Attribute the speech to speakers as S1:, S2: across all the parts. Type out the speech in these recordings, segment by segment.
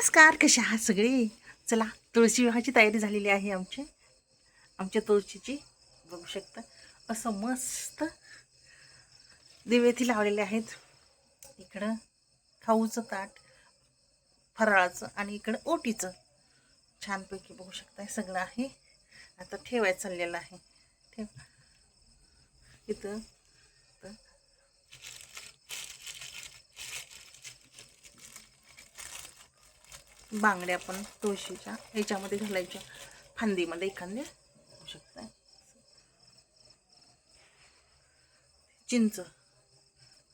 S1: नमस्कार कशा आहात सगळे? चला तुळशी विवाहाची तयारी झालेली आहे आमची. आमच्या तुळशीची बघू शकता असं मस्त दिवेथी लावलेले आहेत. इकडं खाऊचं ताट फराळाचं आणि इकडं ओटीचं. छानपैकी बघू शकताय सगळं आहे. आता ठेवायचं चाललेलं आहे. ठेव. इथं बांगड्या पण तुळशीच्या ह्याच्यामध्ये घालायच्या. फांदीमध्ये एखाद्या होऊ शकताय. चिंच.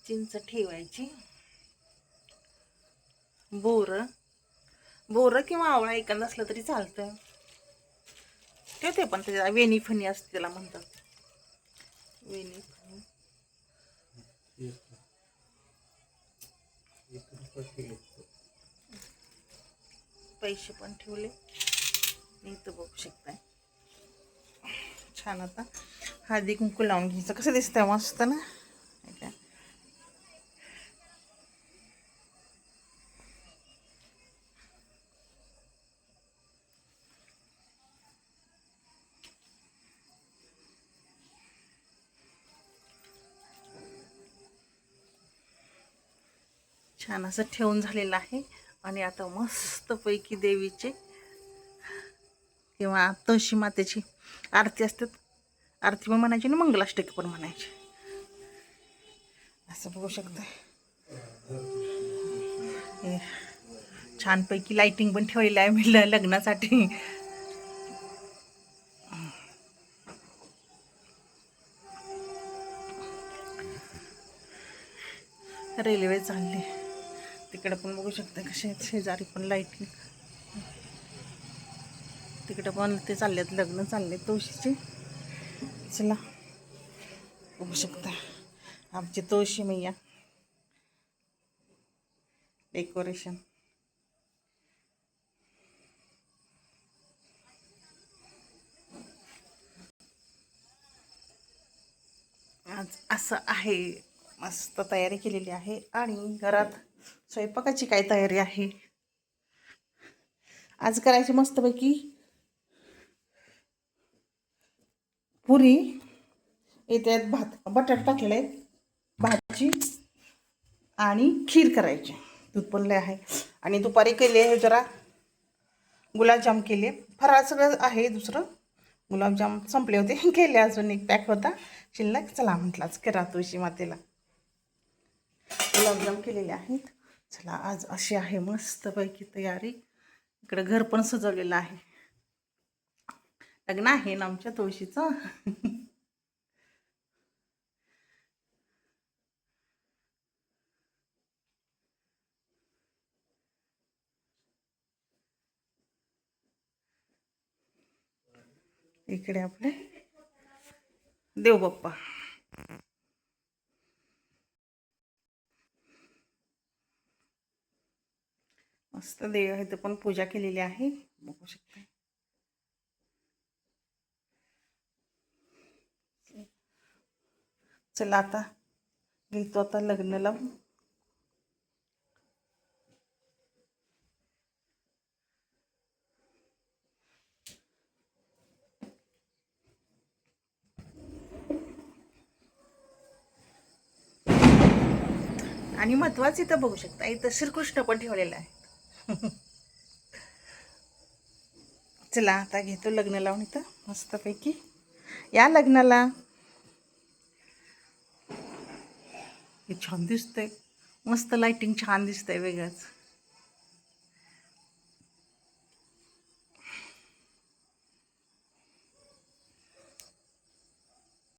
S1: चिंच ठेवायची. बोर. बोरं किंवा आवळा एखादा असलं तरी चालतं ठेवते पण त्याच्या वेणी फणी असते त्याला म्हणतात. वेणी फणी. पैसे पण ठेवले. इथं बघू शकताय. छान आता. हळदी कुंकू लावून घ्यायचं. कसं दिसतंय? मस्त ना? छान असं ठेवून झालेलं आहे. आणि आता मस्तपैकी देवीचे किंवा तुळशी मातेची आरती असतात. आरती पण म्हणायची आणि मंगलाष्टकी पण म्हणायची. असं बघू शकता छानपैकी लाइटिंग पण ठेवलेलं आहे मी लग्नासाठी. रेल्वे चालली. तिकडे पण बघू शकता कसे आहेत शेजारी पण लाईटिंग तिकडे पण ते चाललेत लग्न चालले तुळशीचे चला बघू शकता. आमची तुळशी मैया. डेकोरेशन आज असं आहे. मस्त तयारी केलेली आहे आणि घरात स्वयंपाकाची काय तयारी आहे? आज करायची मस्तपैकी पुरी येते भात बटाट टाकले भाजी आणि खीर करायची. दूध पण लय आहे. आणि दुपारी केले हे जरा गुलाबजाम केले. फराळ सगळं आहे दुसरं. गुलाबजाम संपले होते. केले अजून एक पॅक होता. शिल्लक चला म्हटलाच करा तुळशी मातेला. गुलाबजाम केलेले आहेत. चला आज अशी आहे मस्तपैकी तयारी. इकडं घर पण सजवलेलं आहे. लग्न आहे ना आमच्या तुळशीचं? इकडे आपले देवबाप्पा. मस्त देव आहे तर पण पूजा केलेली आहे. बघू शकता. चला आता घेतो आता लग्न लावून. आणि महत्वाचं इथं बघू शकता इथं श्रीकृष्ण पण ठेवलेलं आहे. चला आता घेतो लग्न लावून इथं मस्तपैकी. या लग्नाला. हे छान दिसतंय. मस्त लाईटिंग छान दिसतंय वेगळंच